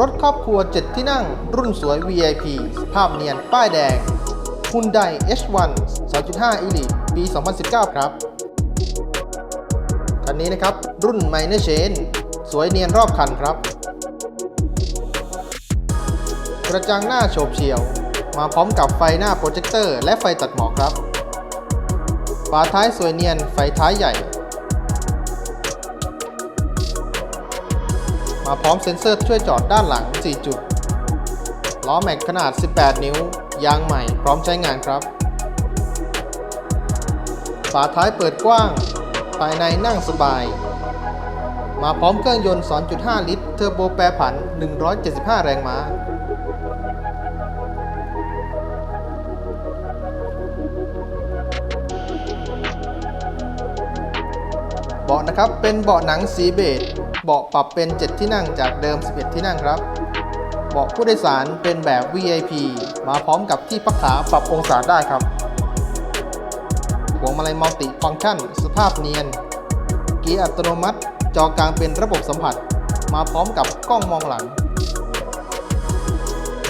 รถครอบครัว 7 ที่นั่ง รุ่นสวย VIP ภาพเนียน ป้ายแดง Hyundai H1 2.5 Elite ปี 2019 ครับ คันนี้นะครับ รุ่น Minor Chain สวยเนียนรอบคันครับ กระจังหน้าโฉบเฉี่ยว มาพร้อมกับไฟหน้าโปรเจคเตอร์และไฟตัดหมอกครับ ฝาท้ายสวยเนียน ไฟท้ายใหญ่ มาพร้อมเซ็นเซอร์ช่วยจอดด้านหลัง 4 จุด ล้อแม็กขนาด 18 นิ้ว ยางใหม่พร้อมใช้งานครับ ฝาท้ายเปิดกว้าง ภายในนั่งสบาย มาพร้อมเครื่องยนต์ 2.5 ลิตร เทอร์โบแปรผัน 175 แรงม้าเบาะนะครับเป็นเบาะหนังสีเบจ เบาะปรับเป็น 7 ที่นั่งจากเดิม 11 ที่นั่งครับ เบาะผู้โดยสารเป็นแบบ VIP มาพร้อมกับที่พักขาปรับองศาได้ครับพวมาลัยมัลติฟังก์ชัน สภาพเนียน เกียร์อัตโนมัติ จอกลางเป็นระบบสัมผัส มาพร้อมกับกล้องมองหลัง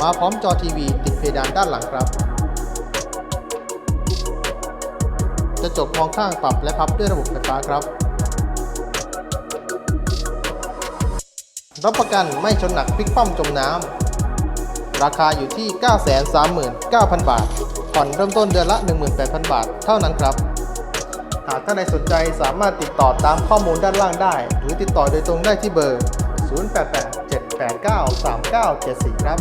มาพร้อมจอทีวีติดเพดานด้านหลังครับกระจกมองข้างปรับและพับด้วยระบบไฟฟ้าครับ รับประกันไม่ชนหนักพลิกคว่ำจมน้ำ ราคาอยู่ที่ 939,000 บาท ผ่อนเริ่มต้นเดือนละ 18,000 บาท เท่านั้นครับ หากท่านใดสนใจสามารถติดต่อตามข้อมูลด้านล่างได้ หรือติดต่อโดยตรงได้ที่เบอร์ 0887893974 ครับ